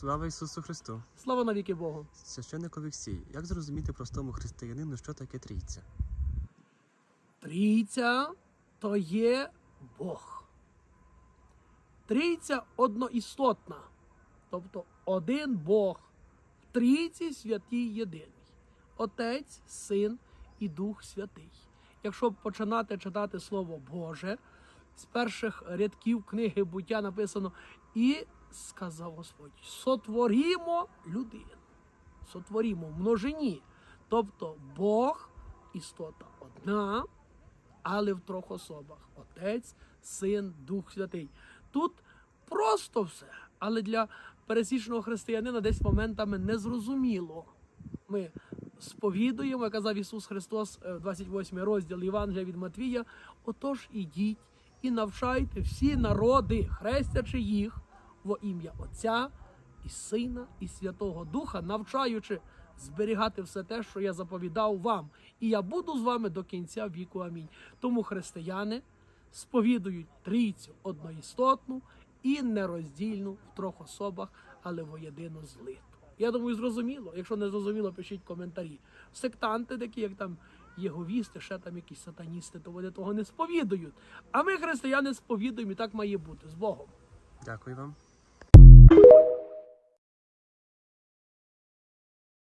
Слава Ісусу Христу! Слава навіки Богу! Священник Олексій, як зрозуміти простому християнину, що таке трійця? Трійця то є Бог. Трійця одноістотна. Тобто один Бог в трійці святій єдиний. Отець, Син і Дух Святий. Якщо починати читати Слово Боже, з перших рядків книги буття написано і сказав Господь: сотворімо людину. Сотворімо в множині. Тобто Бог істота одна, але в трьох особах: Отець, Син, Дух Святий. Тут просто все, але для пересічного християнина десь моментами незрозуміло. Ми сповідуємо, як казав Ісус Христос, е, 28 розділ Євангелія від Матвія. Отож ідіть і навчайте всі народи, хрестячи їх во ім'я Отця і Сина, і Святого Духа, навчаючи зберігати все те, що я заповідав вам, і я буду з вами до кінця віку. Амінь. Тому християни сповідують трійцю одноістотну і нероздільну в трьох особах, але воєдино злиту. Я думаю, зрозуміло. Якщо не зрозуміло, пишіть коментарі. Сектанти, такі як там єговісти, ще там якісь сатаністи, то вони того не сповідують. А ми, християни, сповідуємо, і так має бути з Богом. Дякую вам.